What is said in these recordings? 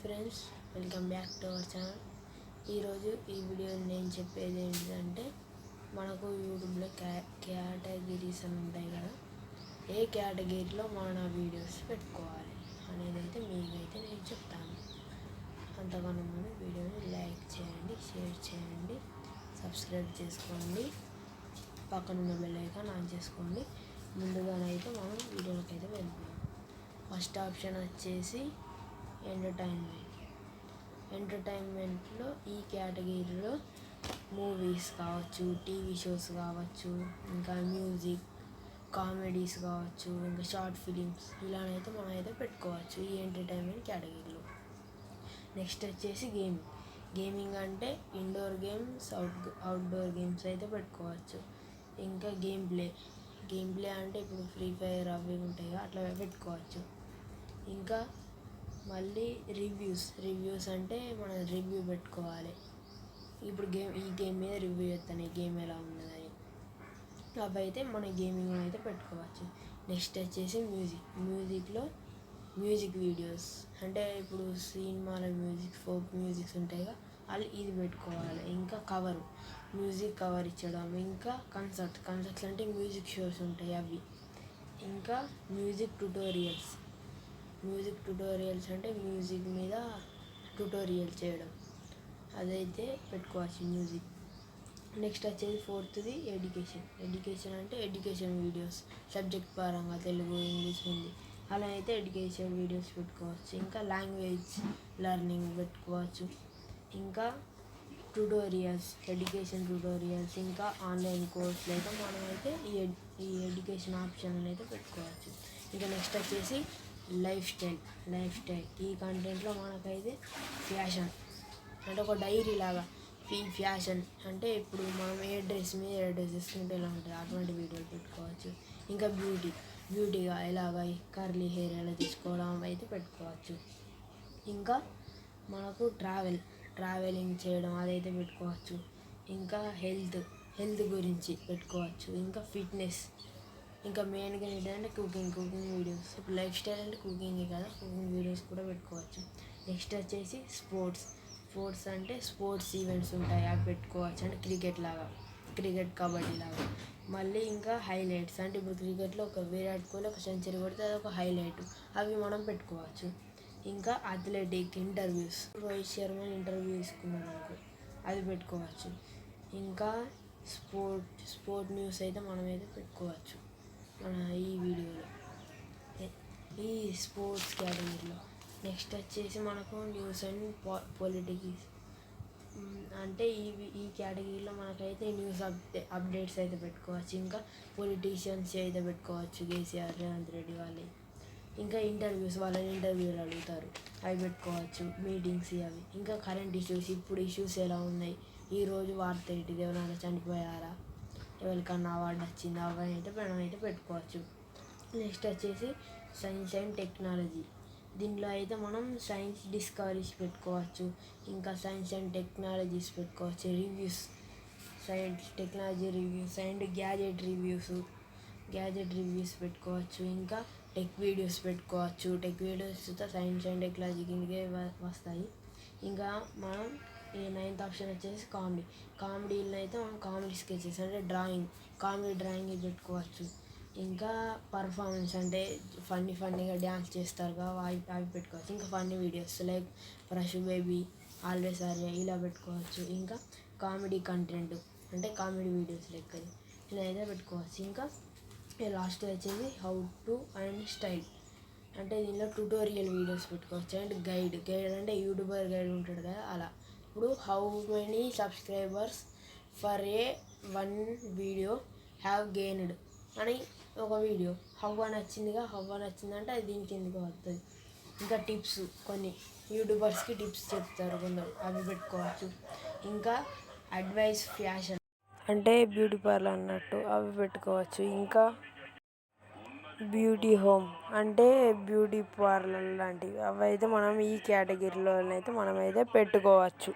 Friends welcome back to our channel. ఈరోజు ఈ video నేను చెప్పేది ఏంటంటే మనకు యూట్యూబ్లో క్యా కేటగిరీస్ అని ఉంటాయి కదా ఏ కేటగిరీలో మన వీడియోస్ పెట్టుకోవాలి అనేది అయితే మీకైతే నేను చెప్తాను. అంతకన్నా ముందు వీడియోని లైక్ చేయండి షేర్ చేయండి సబ్స్క్రైబ్ చేసుకోండి పక్కన ఉన్న బెల్ ఐకాన్ ఆన్ చేసుకోండి. ముందుగానైతే మనం వీడియోలకైతే వెళ్తున్నాం ఫస్ట్ ఆప్షన్ వచ్చేసి ఎంటర్టైన్మెంట్. ఎంటర్టైన్మెంట్లో ఈ కేటగిరీలో మూవీస్ కావచ్చు టీవీ షోస్ కావచ్చు ఇంకా మ్యూజిక్ కామెడీస్ కావచ్చు ఇంకా షార్ట్ ఫిలిమ్స్ ఇలానైతే మనం అయితే పెట్టుకోవచ్చు ఈ ఎంటర్టైన్మెంట్ కేటగిరీలో. నెక్స్ట్ వచ్చేసి గేమింగ్. గేమింగ్ అంటే indoor games out outdoor games అయితే పెట్టుకోవచ్చు. ఇంకా గేమ్ ప్లే. గేమ్ ప్లే అంటే ఇప్పుడు ఫ్రీ ఫైర్ అవి ఉంటాయి అట్లా పెట్టుకోవచ్చు. ఇంకా మళ్ళీ రివ్యూస్. రివ్యూస్ అంటే మనం రివ్యూ పెట్టుకోవాలి. ఇప్పుడు గేమ్ ఈ గేమ్ మీద రివ్యూ చేస్తాను ఈ గేమ్ ఎలా ఉన్నదని. అవి అయితే మన గేమింగ్ అయితే పెట్టుకోవచ్చు. నెక్స్ట్ వచ్చేసి మ్యూజిక్. మ్యూజిక్లో మ్యూజిక్ వీడియోస్. అంటే ఇప్పుడు సినిమాల మ్యూజిక్ ఫోక్ మ్యూజిక్స్ ఉంటాయిగా వాళ్ళు ఇది పెట్టుకోవాలి. ఇంకా కవర్. మ్యూజిక్ కవర్ ఇచ్చడం. ఇంకా కన్సర్ట్. కన్సర్ట్స్ అంటే మ్యూజిక్ షోస్ ఉంటాయి అవి. ఇంకా మ్యూజిక్ ట్యుటోరియల్స్. మ్యూజిక్ ట్యుటోరియల్స్ అంటే మ్యూజిక్ మీద ట్యుటోరియల్ చేయడం. అదైతే పెట్టుకోవచ్చు మ్యూజిక్. నెక్స్ట్ వచ్చేది ఫోర్త్ది ఎడ్యుకేషన్. ఎడ్యుకేషన్ అంటే ఎడ్యుకేషన్ వీడియోస్. సబ్జెక్ట్ పరంగా తెలుగు ఇంగ్లీష్ హిందీ. అలా అయితే ఎడ్యుకేషన్ వీడియోస్ పెట్టుకోవచ్చు. ఇంకా లాంగ్వేజ్ లెర్నింగ్ పెట్టుకోవచ్చు. ఇంకా ట్యూటోరియల్స్ ఎడ్యుకేషన్ ట్యూటోరియల్స్ ఇంకా ఆన్లైన్ కోర్సులు అయితే మనమైతే ఈ ఎడ్ ఈ ఎడ్యుకేషన్ ఆప్షన్ అయితే పెట్టుకోవచ్చు. ఇంకా నెక్స్ట్ వచ్చేసి లైఫ్ స్టైల్ లైఫ్ స్టైల్. ఈ కంటెంట్లో మనకైతే ఫ్యాషన్ అంటే ఒక డైరీ లాగా ఈ ఫ్యాషన్ అంటే ఇప్పుడు మనం ఏ డ్రెస్ మీద ఏ డ్రెస్ వేసుకుంటే ఎలా ఉంటుంది? అటువంటి వీడియోలు పెట్టుకోవచ్చు. ఇంకా బ్యూటీ బ్యూటీగా ఎలాగ కర్లీ హెయిర్ ఎలా తీసుకోవడం అయితే పెట్టుకోవచ్చు. ఇంకా మనకు ట్రావెల్ ట్రావెలింగ్ చేయడం అదైతే పెట్టుకోవచ్చు. ఇంకా హెల్త్ హెల్త్ గురించి పెట్టుకోవచ్చు. ఇంకా ఫిట్నెస్ ఇంకా మెయిన్గా ఏంటంటే కుకింగ్ కుకింగ్ వీడియోస్. ఇప్పుడు లైఫ్ స్టైల్ అంటే కుకింగ్ కదా కుకింగ్ వీడియోస్ కూడా పెట్టుకోవచ్చు. నెక్స్ట్ వచ్చేసి స్పోర్ట్స్. స్పోర్ట్స్ అంటే స్పోర్ట్స్ ఈవెంట్స్ ఉంటాయి అవి పెట్టుకోవచ్చు. అంటే క్రికెట్ లాగా క్రికెట్ కబడ్డీ లాగా. మళ్ళీ ఇంకా హైలైట్స్. అంటే ఇప్పుడు క్రికెట్లో ఒక విరాట్ కోహ్లీ ఒక సెంచరీ కొడితే అది ఒక హైలైట్. అవి మనం పెట్టుకోవచ్చు. ఇంకా athletic interviews. Rohit Sharma interview తీసుకున్నాను అనుకో అది పెట్టుకోవచ్చు. ఇంకా స్పోర్ట్ స్పోర్ట్ న్యూస్ అయితే మనమైతే పెట్టుకోవచ్చు. మన ఈ వీడియోలో. ఈ స్పోర్ట్స్ క్యాటగిరీలో. నెక్స్ట్ వచ్చేసి మనకు న్యూస్ అండ్ పొలిటిక్స్ అంటే ఈ ఈ కేటగిరీలో మనకైతే న్యూస్ అప్డే అప్డేట్స్ అయితే పెట్టుకోవచ్చు. ఇంకా పొలిటీషియన్స్ అయితే పెట్టుకోవచ్చు. కేసీఆర్ రేవంత్ రెడ్డి వాళ్ళు. ఇంకా ఇంటర్వ్యూస్ వాళ్ళని ఇంటర్వ్యూలు అడుగుతారు. అవి పెట్టుకోవచ్చు. మీటింగ్స్ అవి ఇంకా కరెంట్ ఇష్యూస్ ఇప్పుడు ఇష్యూస్ ఎలా ఉన్నాయి? ఈరోజు వార్త ఏంటిది ఎవరైనా చనిపోయారా? ఎవరికన్నా అవార్డు వచ్చింది అవన్నీ అయితే మనం అయితే పెట్టుకోవచ్చు. నెక్స్ట్ వచ్చేసి సైన్స్ అండ్ టెక్నాలజీ. దీనిలో అయితే మనం సైన్స్ డిస్కవరీస్ పెట్టుకోవచ్చు ఇంకా సైన్స్ అండ్ టెక్నాలజీస్ పెట్టుకోవచ్చు. Reviews science technology reviews and gadget reviews gadget reviews పెట్టుకోవచ్చు ఇంకా టెక్ వీడియోస్ పెట్టుకోవచ్చు. టెక్ వీడియోస్తో సైన్స్ అండ్ టెక్నాలజీ కిందకే వస్తాయి. ఇంకా మనం ఈ నైన్త్ ఆప్షన్ వచ్చేసి కామెడీ కామెడీలో అయితే మనం కామెడీ స్కెచెస్ అంటే డ్రాయింగ్ కామెడీ డ్రాయింగ్ పెట్టుకోవచ్చు. ఇంకా పర్ఫార్మెన్స్ అంటే ఫన్నీ ఫన్నీగా డ్యాన్స్ చేస్తారు అవి అవి పెట్టుకోవచ్చు. ఇంకా funny videos like fresh baby always Arya ఇలా పెట్టుకోవచ్చు. ఇంకా కామెడీ కంటెంట్ అంటే కామెడీ వీడియోస్ లెక్కది. ఇలా అయితే పెట్టుకోవచ్చు. ఇంకా లాస్ట్ వచ్చేసి హౌ టు అండ్ స్టైల్ అంటే దీనిలో ట్యూటోరియల్ వీడియోస్ పెట్టుకోవచ్చు. అండ్ గైడ్ గైడ్ అంటే యూట్యూబర్ గైడ్ ఉంటాడు కదా అలా. ఇప్పుడు how many subscribers for a one video have gained అని ఒక వీడియో హవ్వ నచ్చిందిగా? హవ్వ నచ్చిందంటే అది దీని కిందకి వస్తుంది ఇంకా టిప్స్ కొన్ని. యూట్యూబర్స్కి టిప్స్ చెప్తారు కొందరు. అవి పెట్టుకోవచ్చు. ఇంకా అడ్వైస్ ఫ్యాషన్ అంటే బ్యూటీ పార్లర్ అన్నట్టు అవి పెట్టుకోవచ్చు. ఇంకా బ్యూటీ హోమ్ అంటే బ్యూటీ పార్లర్ లాంటివి. అవి అయితే మనం ఈ కేటగిరీలో అయితే మనమైతే పెట్టుకోవచ్చు.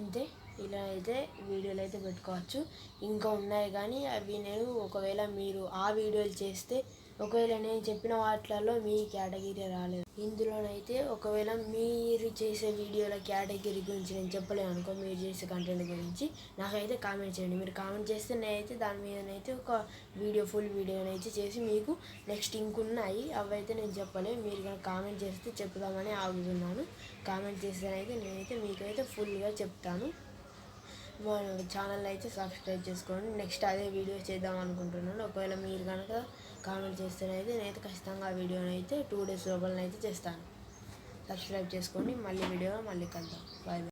ఇంతే. ఇలా అయితే వీడియోలు అయితే పెట్టుకోవచ్చు. ఇంకా ఉన్నాయి కానీ అవి నేను ఒకవేళ మీరు ఆ వీడియోలు చేస్తే ఒకవేళ నేను చెప్పిన వాటిలలో మీ కేటగిరీ రాలేదు. ఇందులోనైతే ఒకవేళ మీరు చేసే వీడియోల కేటగిరీ గురించి నేను చెప్పలేను అనుకో మీరు చేసే కంటెంట్ గురించి నాకైతే కామెంట్ చేయండి. మీరు కామెంట్ చేస్తే నేనైతే దాని మీదనైతే ఒక వీడియో ఫుల్ వీడియోనైతే చేసి మీకు నెక్స్ట్ ఇంకున్నాయి అవైతే నేను చెప్పలేను. మీరు కనుక కామెంట్ చేస్తే చెప్దామని ఆగుతున్నాను. కామెంట్ చేస్తేనైతే నేనైతే మీకైతే ఫుల్గా చెప్తాను. మన ఛానల్ అయితే సబ్స్క్రైబ్ చేసుకోండి. నెక్స్ట్ అదే వీడియో చేద్దాం అనుకుంటున్నాను. ఒకవేళ మీరు కనుక కామెంట్ చేస్తేనైతే నేనైతే ఖచ్చితంగా ఆ వీడియోని అయితే టూ డేస్ లోపలనైతే చేస్తాను. సబ్స్క్రైబ్ చేసుకోండి. మళ్ళీ వీడియో మళ్ళీ కలుద్దాం. బాయ్